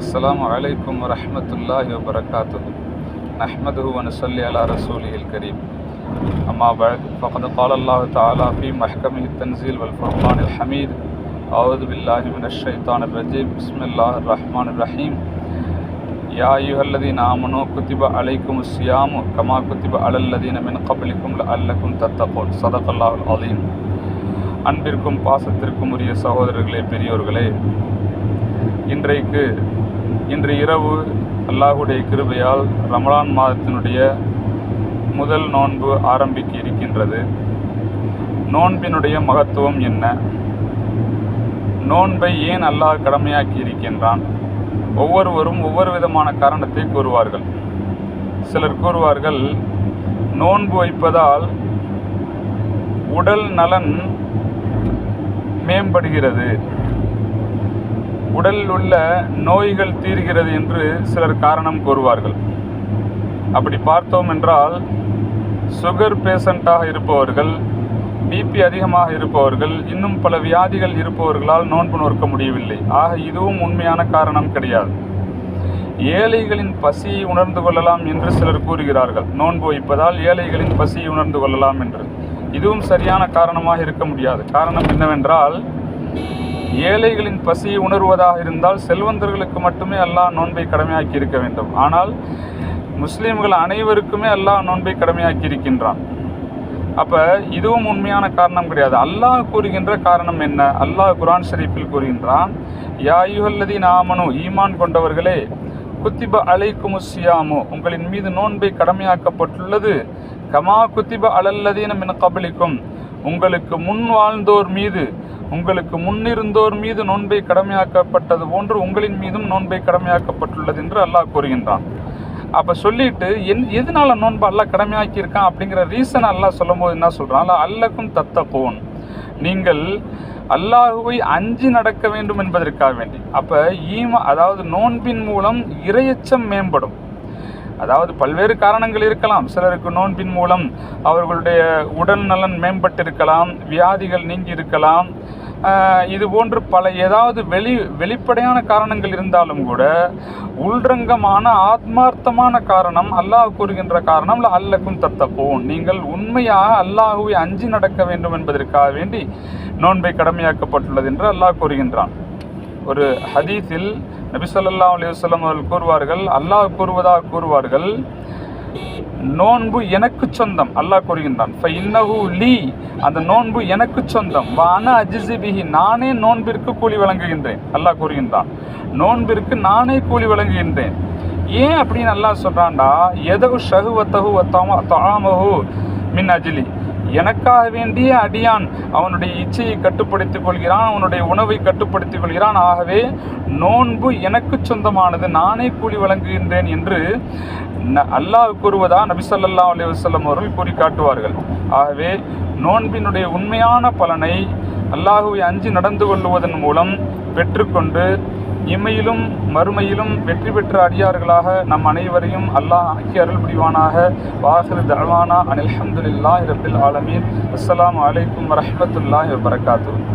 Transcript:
السلام عليكم ورحمة الله وبركاته نحمده ونصلي على رسوله الكريم أما بعد فقد قال الله تعالى في محكمه التنزيل والفرقان الحميد أعوذ بالله من الشيطان الرجيم بسم الله الرحمن الرحيم يا أيها الذين آمنوا كتب عليكم الصيام كما كتب على الذين من قبلكم لعلكم تتقون صدق الله العظيم அன்பிற்கும் பாசத்திற்கும் உரிய சகோதரர்களே பெரியோர்களே இன்றைக்கு இன்று இரவு அல்லாஹுடைய கிருபையால் ரமலான் மாதத்தினுடைய முதல் நோன்பு ஆரம்பிக்க இருக்கின்றது. நோன்பினுடைய மகத்துவம் என்ன? நோன்பை ஏன் அல்லாஹ் கடமையாக்கி இருக்கின்றான்? ஒவ்வொருவரும் ஒவ்வொரு விதமான காரணத்தை கூறுவார்கள். சிலர் கூறுவார்கள் நோன்பு வைப்பதால் உடல் நலன் மேம்படுகிறது. உடலில் உள்ள நோய்கள் தீர்கிறது என்று சிலர் காரணம் கூறுவார்கள். அப்படி பார்த்தோம் என்றால் சுகர் பேஷண்ட்டாக இருப்பவர்கள் பிபி அதிகமாக இருப்பவர்கள் இன்னும் பல வியாதிகள் இருப்பவர்களால் நோன்பு நோக்க முடியவில்லை. ஆக இதுவும் உண்மையான காரணம் கிடையாது. ஏழைகளின் பசியை உணர்ந்து கொள்ளலாம் என்று சிலர் கூறுகிறார்கள். நோன்பு வைப்பதால் ஏழைகளின் பசியை உணர்ந்து கொள்ளலாம் என்று. இதுவும் சரியான காரணமாக இருக்க முடியாது. காரணம் என்னவென்றால் ஏழைகளின் பசியை உணர்வதாக இருந்தால் செல்வந்தர்களுக்கு மட்டுமே அல்லாஹ் நோன்பை கடமையாக்கி இருக்க வேண்டும். ஆனால் முஸ்லீம்கள் அனைவருக்குமே அல்லாஹ் நோன்பை கடமையாக்கி இருக்கின்றான். அப்போ இதுவும் உண்மையான காரணம் கிடையாது. அல்லாஹ் கூறுகின்ற காரணம் என்ன? அல்லாஹ் குரான் ஷரீஃபில் கூறுகின்றான் யாயுகல்லதி நாமனு ஈமான் கொண்டவர்களே குத்திப அலைக்கும் சியாமு உங்களின் மீது நோன்பை கடமையாக்கப்பட்டுள்ளது. கமா குத்திப அலல்லதீன மின் கபலிக்கும் உங்களுக்கு முன் வாழ்ந்தோர் மீது உங்களுக்கு முன்னிருந்தோர் மீது நோன்பை கடமையாக்கப்பட்டது போன்று உங்களின் மீதும் நோன்பை கடமையாக்கப்பட்டுள்ளது என்று அல்லாஹ் கூறுகின்றான். அப்போ சொல்லிட்டு என் எதனால நோன்பு அல்லாஹ் கடமையாக்கியிருக்கான் அப்படிங்கிற ரீசன் அல்லாஹ் சொல்லும்போது என்ன சொல்கிறான் அல்லக்கும் தத்தப்போன் நீங்கள் அல்லாஹுவை அஞ்சு நடக்க வேண்டும் என்பதற்காக வேண்டி. அப்போ ஈம அதாவது நோன்பின் மூலம் இரையச்சம் மேம்படும். அதாவது பல்வேறு காரணங்கள் இருக்கலாம். சிலருக்கு நோன்பின் மூலம் அவர்களுடைய உடல் நலன் மேம்பட்டிருக்கலாம் வியாதிகள் நீங்கி இருக்கலாம் இது போன்று பல ஏதாவது வெளி வெளிப்படையான காரணங்கள் இருந்தாலும் கூட உள்ரங்கமான ஆத்மார்த்தமான காரணம் அல்லாஹ் கூறுகின்ற காரணம் அல்லக்கும் தத்தப்போம் நீங்கள் உண்மையாக அல்லாஹுவை அஞ்சி நடக்க வேண்டும் என்பதற்காக வேண்டி நோன்பை கடமையாக்கப்பட்டுள்ளது என்று அல்லாஹ் கூறுகின்றான். ஒரு ஹதீஸில் நபி சொல்லா வல்லம் அவர்கள் கூறுவார்கள் அல்லாஹ் கூறுவதாக கூறுவார்கள் நோன்பு எனக்கு சொந்தம். அல்லாஹ் கூறுகின்றான் இன்னஹு லீ. அந்த நோன்பு எனக்கு சொந்தம். வான அஜிசிபிஹி நானே நோன்பிற்கு கூலி வழங்குகின்றேன். அல்லாஹ் கூறுகின்றான் நோன்பிற்கு நானே கூலி வழங்குகின்றேன். ஏன் அப்படின்னு அல்லாஹ் சொல்கிறான்டா எதவு ஷகுவத்தகு வத்தாம தாமகு மின் அஜிலி. எனக்காக வேண்டிய அடியான் அவனுடைய இச்சையை கட்டுப்படுத்திக் கொள்கிறான் அவனுடைய உணவை கட்டுப்படுத்திக் கொள்கிறான். ஆகவே நோன்பு எனக்கு சொந்தமானது நானே கூலி வழங்குகின்றேன் என்று அல்லாஹ் கூறுவதா நபிசல்லா அலி வல்லம் அவர்கள் கூறி காட்டுவார்கள். ஆகவே நோன்பினுடைய உண்மையான பலனை அல்லாஹுவை அஞ்சு நடந்து கொள்வதன் மூலம் பெற்றுக்கொண்டு இம்மையிலும் மறுமையிலும் வெற்றி பெற்ற அடியார்களாக நம் அனைவரையும் அல்லாஹ் ஆக்கி அருள் புரிவானாக வாசல் தர்வானா அனில் அஹமதுல்லாஹ் ரபில் ஆலமீன். அஸ்லாம் வலைக்கம் வரமத்துல்லாஹ் வரகாத்து